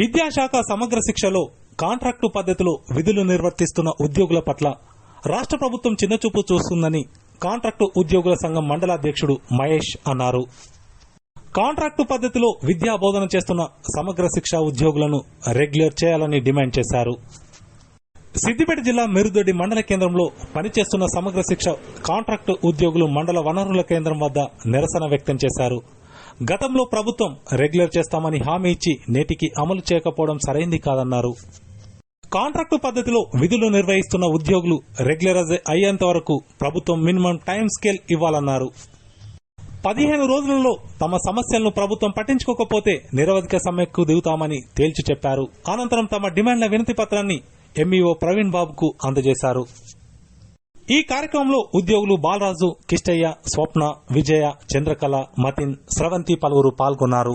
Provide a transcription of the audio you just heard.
విద్యాశాఖ సమగ్ర శిక్షలో కాంట్రాక్టు పద్ధతిలో విధులు నిర్వర్తిస్తున్న ఉద్యోగుల పట్ల రాష్ట్ర ప్రభుత్వం చిన్నచూపు చూస్తుందని కాంట్రాక్టు ఉద్యోగుల సంఘం మండలాధ్యక్షుడు మహేష్ అన్నారు. కాంట్రాక్టు పద్ధతిలో విద్యా బోధన చేస్తున్న సమగ్ర శిక్ష ఉద్యోగులను రెగ్యులర్ చేయాలని డిమాండ్ చేశారు. సిద్దిపేట జిల్లా మెరుదొడ్డి మండల కేంద్రంలో పనిచేస్తున్న సమగ్ర శిక్ష కాంట్రాక్టు ఉద్యోగులు మండల వనరుల కేంద్రం వద్ద నిరసన వ్యక్తం చేశారు. గతంలో ప్రభుత్వం రెగ్యులర్ చేస్తామని హామీ ఇచ్చి నేటికి అమలు చేయకపోవడం సరైంది కాదన్నారు. కాంట్రాక్టు పద్ధతిలో విధులు నిర్వహిస్తున్న ఉద్యోగులు రెగ్యులరైజ్ అయ్యేంత వరకు ప్రభుత్వం మినిమం టైం స్కేల్ ఇవ్వాలన్నారు. పదిహేను రోజులలో తమ సమస్యలను ప్రభుత్వం పట్టించుకోకపోతే నిరవధిక సమ్మెకు దిగుతామని తేల్చి చెప్పారు. అనంతరం తమ డిమాండ్ల వినతి పత్రాన్ని ఎంఈఓ ప్రవీణ్ బాబుకు అందజేశారు. ఈ కార్యక్రమంలో ఉద్యోగులు బాలరాజు కిష్టయ్య స్వప్న విజయ చంద్రకళ మతిన్ స్రవంతి పలువురు పాల్గొన్నారు.